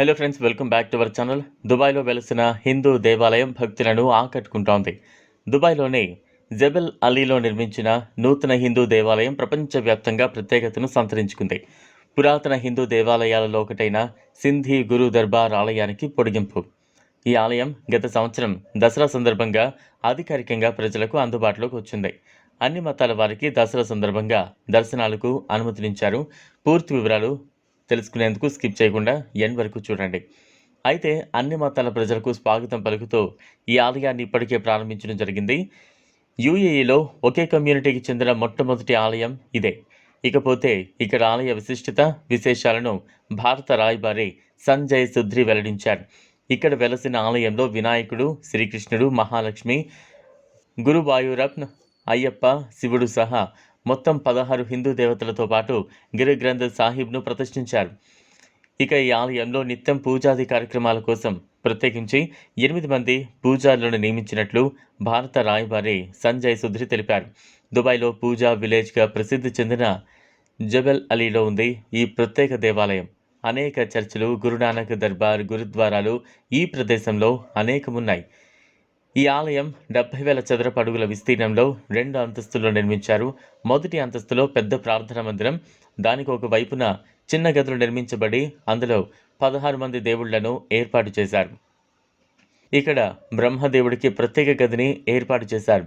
Hello friends welcome back to our channel దుబాయ్లో వెలిసిన హిందూ దేవాలయం భక్తులను ఆకట్టుకుంటోంది. దుబాయ్లోని జబెల్ అలీలో నిర్మించిన నూతన హిందూ దేవాలయం ప్రపంచవ్యాప్తంగా ప్రత్యేకతను సంతరించుకుంది. పురాతన హిందూ దేవాలయాలలో ఒకటైన సింధీ గురు దర్బార్ ఆలయానికి పొడిగింపు. ఈ ఆలయం గత సంవత్సరం దసరా సందర్భంగా అధికారికంగా ప్రజలకు అందుబాటులోకి వచ్చింది. అన్ని మతాల వారికి దసరా సందర్భంగా దర్శనాలకు అనుమతినిచ్చారు. పూర్తి వివరాలు తెలుసుకునేందుకు స్కిప్ చేయకుండా ఎన్ వరకు చూడండి. అయితే అన్ని మతాల ప్రజలకు స్వాగతం పలుకుతూ ఈ ఆలయాన్ని ఇప్పటికే ప్రారంభించడం జరిగింది. యూఏఈలో ఒకే కమ్యూనిటీకి చెందిన మొట్టమొదటి ఆలయం ఇదే. ఇకపోతే ఇక్కడ ఆలయ విశిష్టత విశేషాలను భారత రాయబారి సంజయ్ సుధ్రి వెల్లడించారు. ఇక్కడ వెలసిన ఆలయంలో వినాయకుడు శ్రీకృష్ణుడు మహాలక్ష్మి గురువాయూరప్ అయ్యప్ప శివుడు సహా మొత్తం పదహారు హిందూ దేవతలతో పాటు గిరిగ్రంథ సాహిబ్ను ప్రతిష్ఠించారు. ఇక ఈ ఆలయంలో నిత్యం పూజాది కార్యక్రమాల కోసం ప్రత్యేకించి ఎనిమిది మంది పూజారులను నియమించినట్లు భారత రాయబారి సంజయ్ సుధ్రి తెలిపారు. దుబాయ్లో పూజా విలేజ్గా ప్రసిద్ధి చెందిన జబెల్ అలీలో ఉంది ఈ ప్రత్యేక దేవాలయం. అనేక చర్చిలు గురునానక్ దర్బార్ గురుద్వారాలు ఈ ప్రదేశంలో అనేకమున్నాయి. ఈ ఆలయం డెబ్బై వేల చదరపు అడుగుల విస్తీర్ణంలో రెండు అంతస్తుల్లో నిర్మించారు. మొదటి అంతస్తులో పెద్ద ప్రార్థనా మందిరం దానికి ఒక వైపున చిన్న గదులు నిర్మించబడి అందులో పదహారు మంది దేవుళ్ళను ఏర్పాటు చేశారు. ఇక్కడ బ్రహ్మదేవుడికి ప్రత్యేక గదిని ఏర్పాటు చేశారు.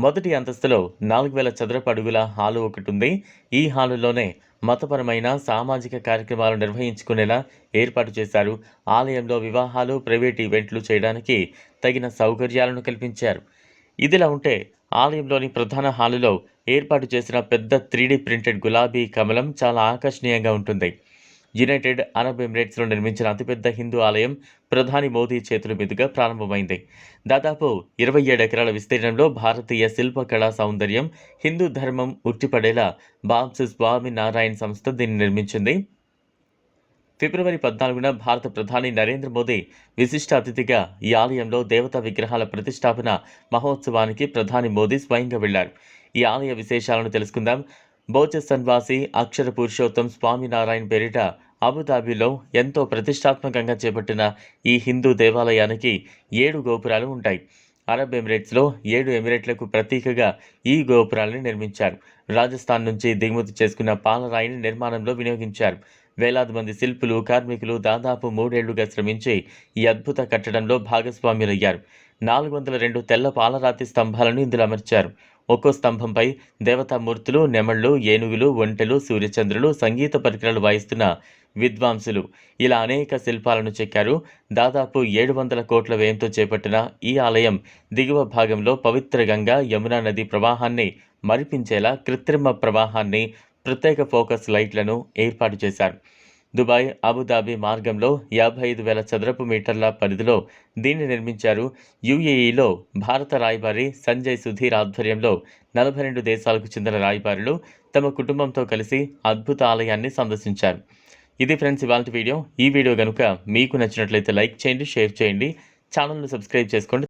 మొదటి అంతస్తులో నాలుగు వేల చదరపు అడుగుల హాలు ఒకటి ఉంది. ఈ హాలులోనే మతపరమైన సామాజిక కార్యక్రమాలు నిర్వహించుకునేలా ఏర్పాటు చేశారు. ఆలయంలో వివాహాలు ప్రైవేట్ ఈవెంట్లు చేయడానికి తగిన సౌకర్యాలను కల్పించారు. ఇదిలా ఉంటే ఆలయంలోని ప్రధాన హాలులో ఏర్పాటు చేసిన పెద్ద త్రీడీ ప్రింటెడ్ గులాబీ కమలం చాలా ఆకర్షణీయంగా ఉంటుంది. యునైటెడ్ అరబ్ ఎమిరేట్స్లో నిర్మించిన అతిపెద్ద హిందూ ఆలయం ప్రధాని మోదీ చేతుల మీదుగా ప్రారంభమైంది. దాదాపు ఇరవై ఏడు ఎకరాల విస్తీర్ణంలో భారతీయ శిల్పకళా సౌందర్యం హిందూ ధర్మం ఉట్టిపడేలా బాబ్స్ స్వామి నారాయణ్ సంస్థ దీన్ని నిర్మించింది. ఫిబ్రవరి పద్నాలుగున భారత ప్రధాని నరేంద్ర మోదీ విశిష్ట అతిథిగా ఈ ఆలయంలో దేవతా విగ్రహాల ప్రతిష్టాపన మహోత్సవానికి ప్రధాని మోదీ స్వయంగా వెళ్ళారు. ఈ ఆలయ విశేషాలను తెలుసుకుందాం. బౌచ సన్వాసి అక్షర పురుషోత్తం స్వామినారాయణ పేరిట అబుదాబిలో ఎంతో ప్రతిష్టాత్మకంగా చేపట్టిన ఈ హిందూ దేవాలయానికి ఏడు గోపురాలు ఉంటాయి. అరబ్ ఎమిరేట్స్లో ఏడు ఎమిరేట్లకు ప్రతీకగా ఈ గోపురాలను నిర్మించారు. రాజస్థాన్ నుంచి దిగుమతి చేసుకున్న పాలరాయిని నిర్మాణంలో వినియోగించారు. వేలాది మంది శిల్పులు కార్మికులు దాదాపు మూడేళ్ళుగా శ్రమించి ఈ అద్భుత కట్టడంలో భాగస్వామ్యులయ్యారు నాలుగు వందల రెండు తెల్ల పాలరాతి స్తంభాలను ఇందులో అమర్చారు. ఒక్కో స్తంభంపై దేవతామూర్తులు నెమళ్ళు ఏనుగులు ఒంటెలు సూర్యచంద్రులు సంగీత పరికరాలు వాయిస్తున్న విద్వాంసులు. ఇలా అనేక శిల్పాలను చెక్కారు. దాదాపు ఏడు వందల కోట్ల వ్యయంతో చేపట్టిన ఈ ఆలయం దిగువ భాగంలో పవిత్ర గంగా యమునా నది ప్రవాహాన్ని మరిపించేలా కృత్రిమ ప్రవాహాన్ని ప్రత్యేక ఫోకస్ లైట్లను ఏర్పాటు చేశారు. దుబాయ్ అబుదాబి మార్గంలో యాభై ఐదు వేల చదరపు మీటర్ల పరిధిలో దీన్ని నిర్మించారు. యుఏఈలో భారత రాయబారి సంజయ్ సుధీర్ ఆధ్వర్యంలో నలభై రెండు దేశాలకు చెందిన రాయబారులు తమ కుటుంబంతో కలిసి అద్భుత ఆలయాన్ని సందర్శించారు. ఇది ఫ్రెండ్స్ ఇవాళ వీడియో. ఈ వీడియో కనుక మీకు నచ్చినట్లయితే లైక్ చేయండి షేర్ చేయండి. ఛానల్ను సబ్స్క్రైబ్ చేసుకోండి.